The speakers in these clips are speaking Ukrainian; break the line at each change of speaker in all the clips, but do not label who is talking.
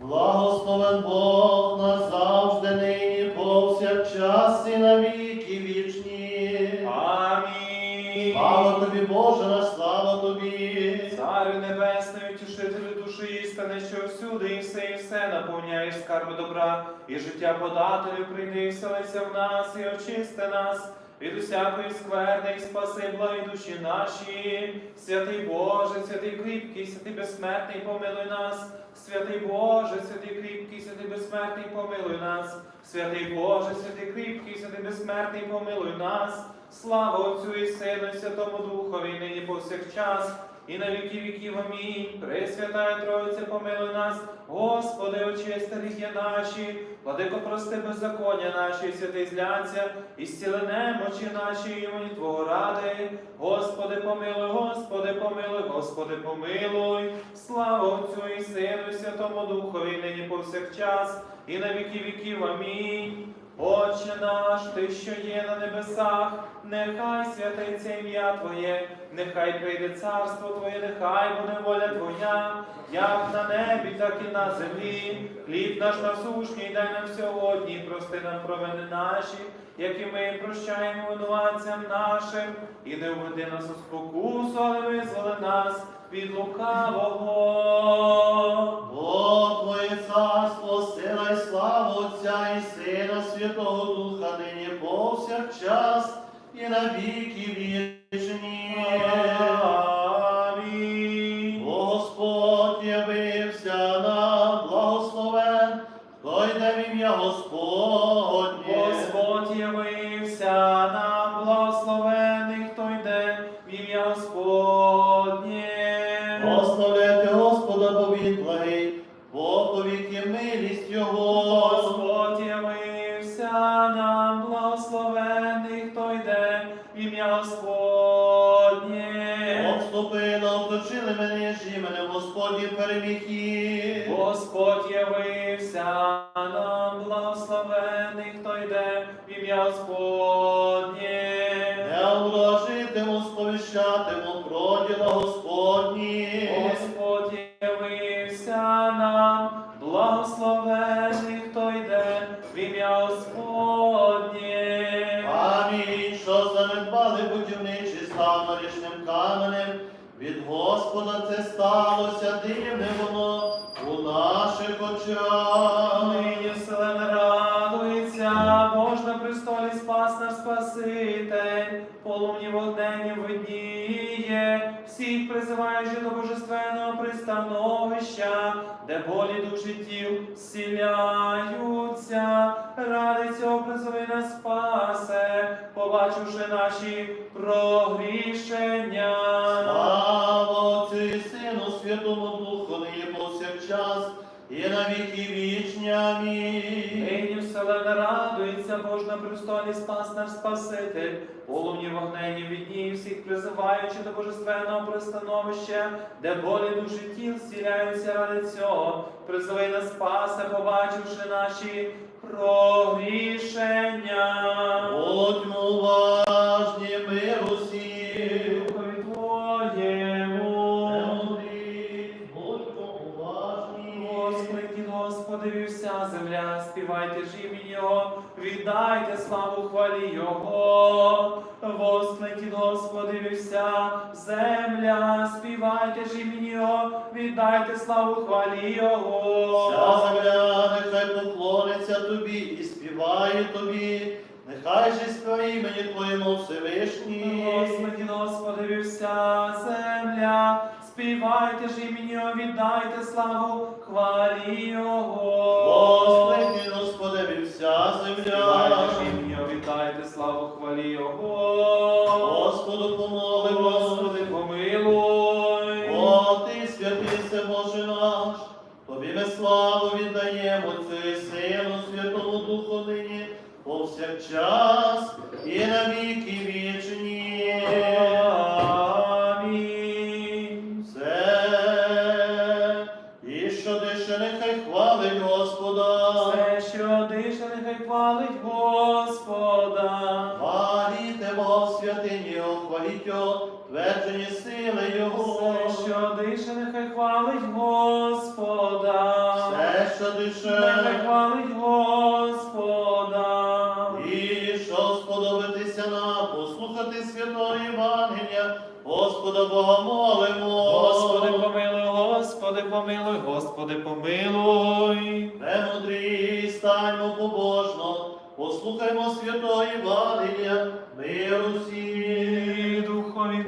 Благословен Бог назавжди нині, повсякчас і на віки вічні.
Амінь.
Слава тобі, Боже, наш слава тобі.
Царю небесний, утішителю душі істини, що всюди і все, і все наповняєш скарби добра, і життя подателю, прийди і вселися в нас, і очисти нас. Від усякої скверни і спаси благі душі наші, святий Боже, святий кріпкий, святий безсмертний, помилуй нас, святий Боже, святий кріпкий, святий безсмертний, помилуй нас, святий Боже, святий кріпкий, святий безсмертний, помилуй нас, слава Отцю і Сину, і Святому Духові, нині повсякчас, і на віки віків. Амінь. Пресвятая Троїця, помилуй нас, Господи, очисти гріхи наші, владико, прости беззаконня наші, святий зляться, і зціли немочі наші, імені Твого ради. Господи, помилуй, Господи, помилуй, Господи, помилуй. Слава Отцю і Сину, і Святому Духові, і нині повсякчас, і на віки віків. Амінь. Отче наш, Ти, що є на небесах, нехай святиться ім'я Твоє, нехай прийде царство Твоє, нехай буде воля Твоя, як на небі, так і на землі. Хліб наш насушний дай нам сьогодні, прости нам провини наші, як і ми прощаємо винуватцям нашим, і не введи нас у спокусу, але визволи нас від лукавого.
Бо Твоє царство, сила і слава Отця і Сина, Святого Духа, нині повсякчас і на віки вічні.
Амінь.
Бо Господь явився нам, благословен, хто йде в ім'я Господнє. Сповіщатиму Господні.
Господь явився нам, благословений, хто йде в ім'я Господнє.
Амінь, що занедбали будівничі став нарічним каменем. Від Господа це сталося, дивне воно у наших очах.
Де болі душі тіл сіляються, ради цього призови нас спасе, побачивши наші прогрішення.
Слава Отцю і Сину, Святому Духу, нині повсякчас і на віки вічні.
На престолі спас наш Спаситель, полумні вогнені відні, всіх призиваючи до божественного пристановища, де болі душі тіл зціляються ради цього, призови нас спасе, побачивши наші прогрішення.
Будьмо уважні, мир
Господи, вся земля, співайте ж імені Його, віддайте славу хвалі Його. Воскликніть Господи, вся земля, співайте ж імені Його, віддайте славу хвалі Його.
Вся земля нехай поклониться тобі і співає тобі. Нехай же співає імені Твоєму Всевишній.
Господи, Господи, вся земля, співайте ж імені віддайте славу хвалі Його.
Господи, Господи, вся
Співайте
земля.
ж імені віддайте славу хвалі Його.
Господу помолимо.
Господи, помилуй.
О, ти святий се Боже наш, тобі ми славу віддаємо Отцю і Сину, Святому Духу нині, повсякчас і на віки вічні. Нехай
дише, хвалить Господа.
і що сподобатися нам, послухати святого Євангелія, Господа Бога молимо.
Господи, помилуй, Господи, помилуй, Господи, помилуй.
Премудрі, станьмо побожно, послухаймо святого Євангелія, миру всім.
І Духові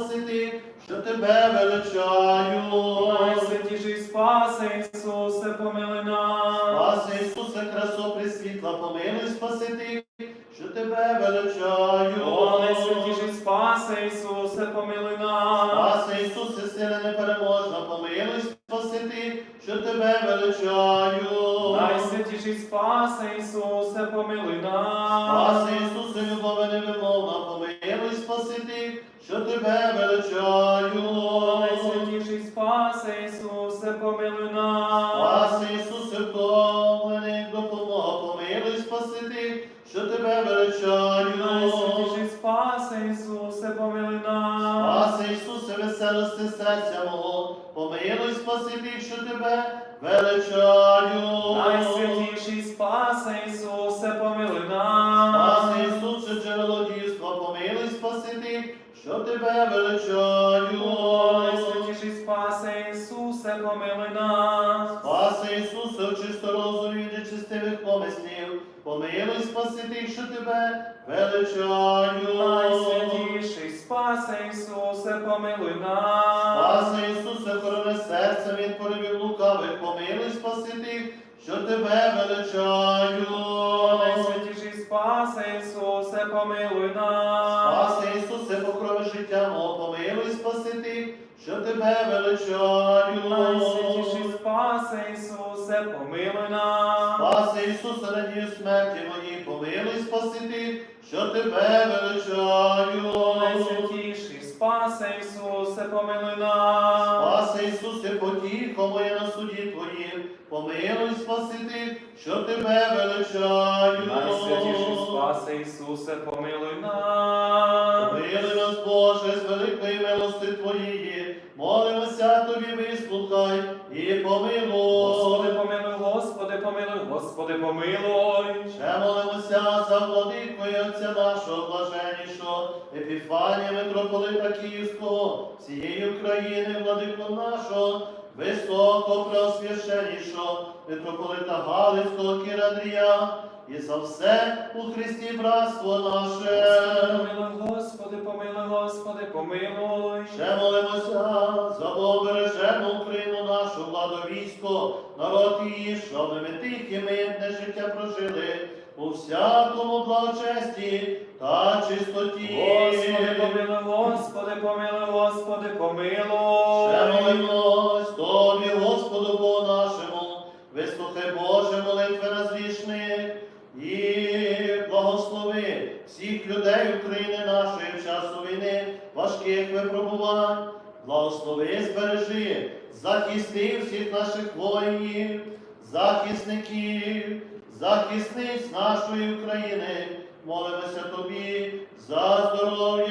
помилуй спасити, що тебе величаю. Спасити, що тебе величаю.
Найсвятіший Спасе Ісусе,
помилуй
нас.
Спаси Ісусе, веселости серця мого, помилуй спасити, що тебе величаю.
Найсвятіший Спасе Ісусе, помилуй нас.
Спаси Ісусе, джерело дійства, помилуй спасити, що тебе величаю.
Найсвятіший Спасе Ісусе, помилуй нас.
Спаси Ісусе, чисто розум від нечистивих помислів, помилуй спасити, що тебе величаю.
Найсвятіший Спасе Ісусе, помилуй нас.
Спаси Ісусе, хорони серце від поривів лукавих, помилуй спасити, що тебе величаю.
Найсвятіший Спасе Ісусе, помилуй нас.
Спаси Ісусе, покрови життя мого, помилуй спасити, що тебе величаю.
Найсвятіший Спасе Ісусе, помилуй нас.
Спаси Ісусе, надію смерті моїй, помилуй спасити, що тебе величаю.
Найсвятіший Спасе Ісусе, помилуй нас.
Спаси Ісусе, потіхо моє на суді Твоїм, помилуй спасити, що тебе величаю.
Найсвятіший Спасе Ісусе, помилуй нас.
Помилуй нас, Боже, з великої милости Твоєї, молимося Тобі, вислухай і
Господи,
помилуй.
помилуй, Господи, помилуй, Господи, помилуй.
Ще молимося за владику і Отця нашого блаженнішого, Епіфанія митрополита Київського, всієї України, владику нашого, високо преосвященнішого, митрополита Галицького Кіра Андрія, і за все у Христі братство наше.
Помилуй, Господи, помилуй, Господи, помилуй.
Ще молимося за Богобережену Україну нашу, владу військо, народ її, щоб ми тихі мирне життя прожили у всякому благочесті та чистоті.
Господи, помилуй, Господи, помилуй, Господи,
Ще молимось Тобі, Господу Богу нашому, вислухай Боже молитви людей України нашої часу війни, важких випробувань, благослови, збережи, захисти всіх наших воїнів, захисників, захисниць нашої України, молимося тобі за здоров'я.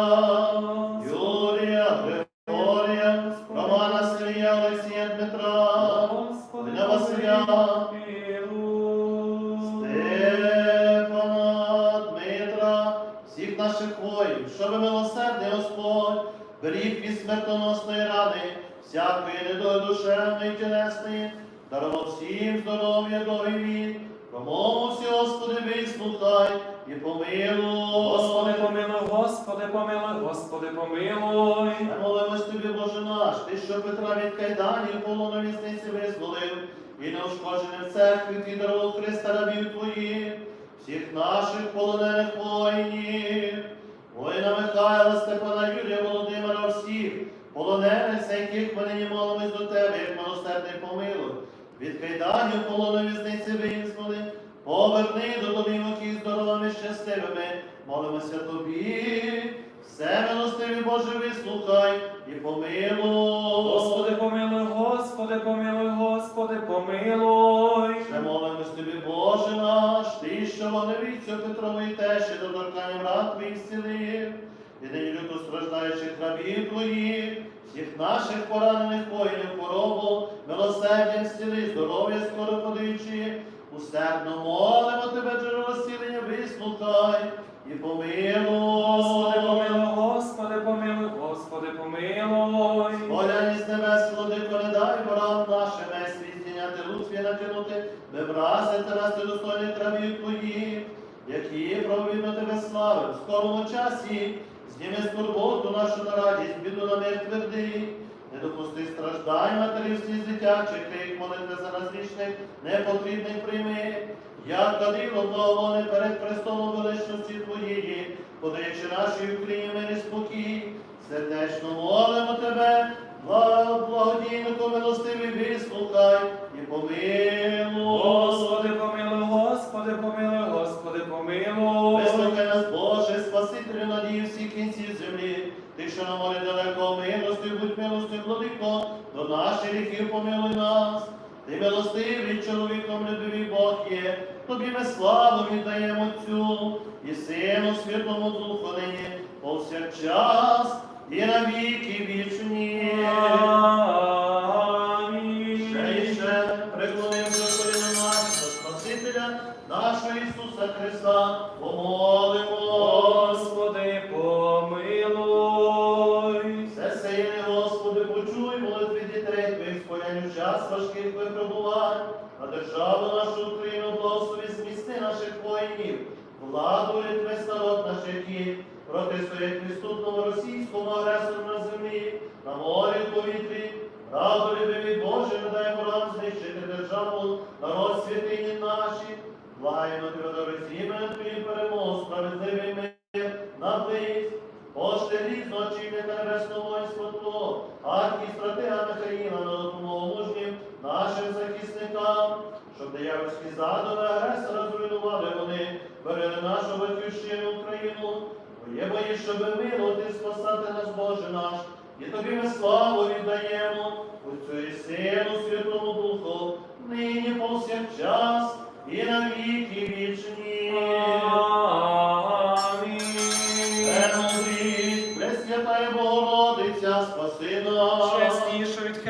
love. Церкві Христа рабів твоїх, всіх наших полонених воїнів, воїна Михайла, Степана, Юрія, Володимира, всіх, полонених, за яких ми нині молимось до тебе, як милосердний помилуй, від кайданів полону вісниці визволи, поверни до домівок і здоровими, щасливими, молимося тобі. Все милостиві Боже, вислухай і помилуй.
Господи, помилуй, Господи, помилуй, Господи, помилуй.
Ще молимось тобі, Боже наш, ти, що вогневіцю Петрової тещі до торкання врат твоїх зцілив, і нині люто страждаючих рабів твоїх, всіх наших поранених воїнів хворобу, милосердям зціли, здоров'я скоро подаючи, усердно молимо тебе, джерело зцілення, вислухай і
Господи,
помилуй.
помилуй, Господи, помилуй, Господи, помилуй.
Поляні з небес, владико, не дай ворам нашим світ зняти рук свій накинути, би вразити нас ти достойних рабів твоїх, які провідно тебе славим, в скорому часі, зніми скорботу нашу на радість, біду на мир твердий, не допусти страждань матерів сліз дитячих, крик молитви за нас грішних, непотрібних прийми, як кадило благовоне перед престолом величності Твоєї, подаючи нашій Україні мир і спокій, сердечно молимо Тебе, Бла- благодійнику милостивий, вислухай і помилуй.
Господи, помилуй, Господи, помилуй, Господи, помилуй.
Вислухай нас, Боже, Спасителю надії всіх кінців землі. Ти, що на морі далеко, милостив, будь милостив, владико, до наших гріхів помилуй нас. Ти милостивий чоловіком любивий Бог є, тобі ми славу віддаємо Отцю і Сину Святому Духу нині, повсякчас і на віки вічні.
Амінь.
Ще і ще Спасителя, нашого Ісуса Христа, помолимо. Наблизь, Пошти різного чинника небесного воїнства архістратега Михаїла на допомогу мужнім нашим захисникам, щоб диявольські задуми агресора зруйнували вони, берегли нашу батьківщину Україну, Твоє бої, щоби милувати, спасати нас, Боже наш, і тобі ми славу віддаємо, Отцю і Сину, Святому Духу, нині повсякчас і на віки вічні.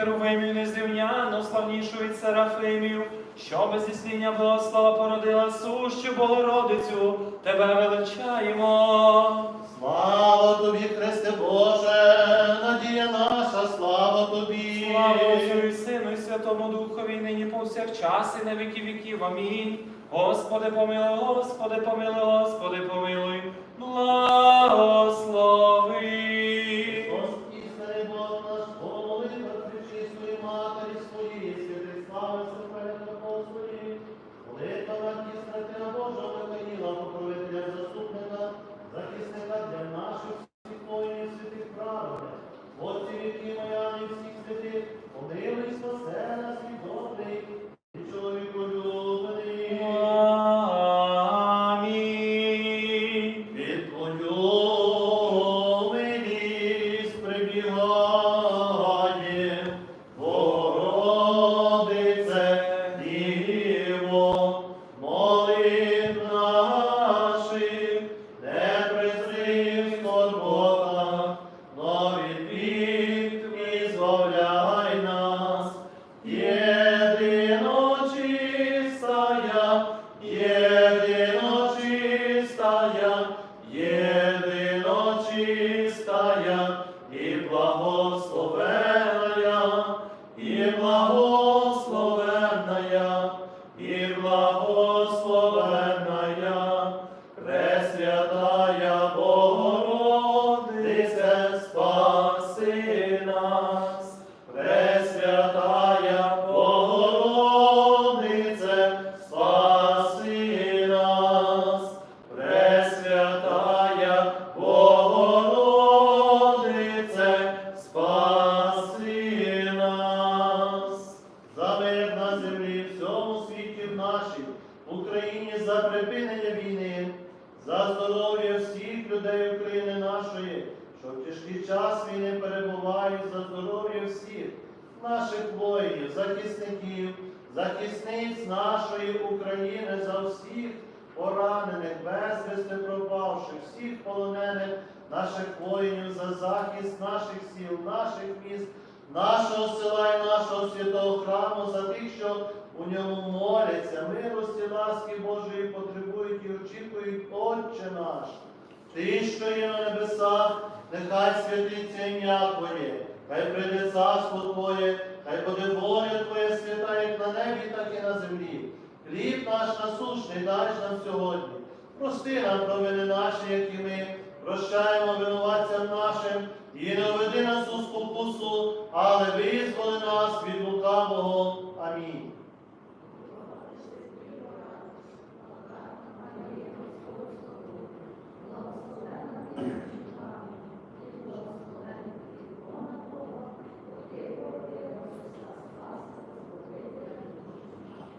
Херовимів незрівняно, славнішу від серафимів, що без існіння Богослава породила сущу Богородицю, тебе величаємо.
Слава тобі, Христе Боже, надія наша, слава тобі.
Слава Отцю і Сину і Святому Духові, нині повсякчас і на віки віків. Амінь. Господи помилуй, Господи помилуй, Господи помилуй, благослови.
বিনিময়ে Yeah. Захисниць нашої України, за всіх поранених, безвісти пропавших, всіх полонених наших воїнів, за захист наших сіл, наших міст, нашого села і нашого святого храму, за тих, що у ньому моляться, милості, ласки Божої потребують і очікують, Отче наш. Ти, що є на небесах, нехай святиться ім'я Твоє, хай прийде царство Твоє, хай буде воля Твоя свята, як на небі, так і на землі. Хліб наш насущний дай нам сьогодні. Прости нам провини наші, які ми прощаємо винуватцям нашим, і не веди нас у спокусу, але визволи нас від лукавого. Амінь.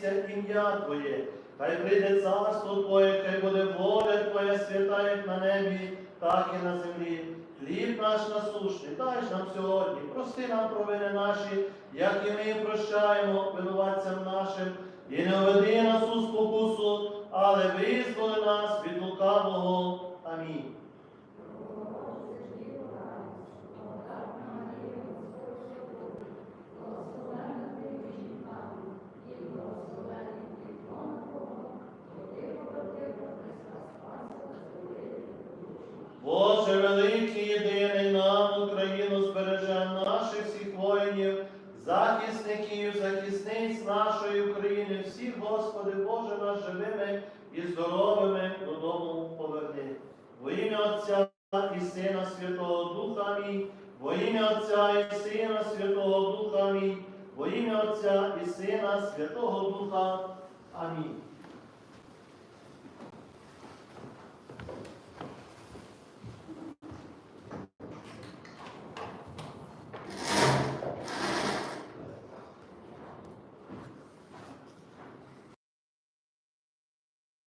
святиться ім'я Твоє, хай прийде царство Твоє, хай буде воля Твоя свята, як на небі, так і на землі. Хліб наш насущний, дай нам сьогодні, прости нам провини наші, як і ми прощаємо винуватцям нашим, і не веди нас у спокусу, але визволи нас від лукавого. Амінь. Україну збереже наших всіх воїнів, захисників, захисниць нашої України, всіх, Господи, Боже нас живими і здоровими додому поверни. Во ім'я Отця і Сина Святого Духа мій, во ім'я Отця і Сина Святого Духа мій, во ім'я Отця і Сина Святого Духа. Амінь.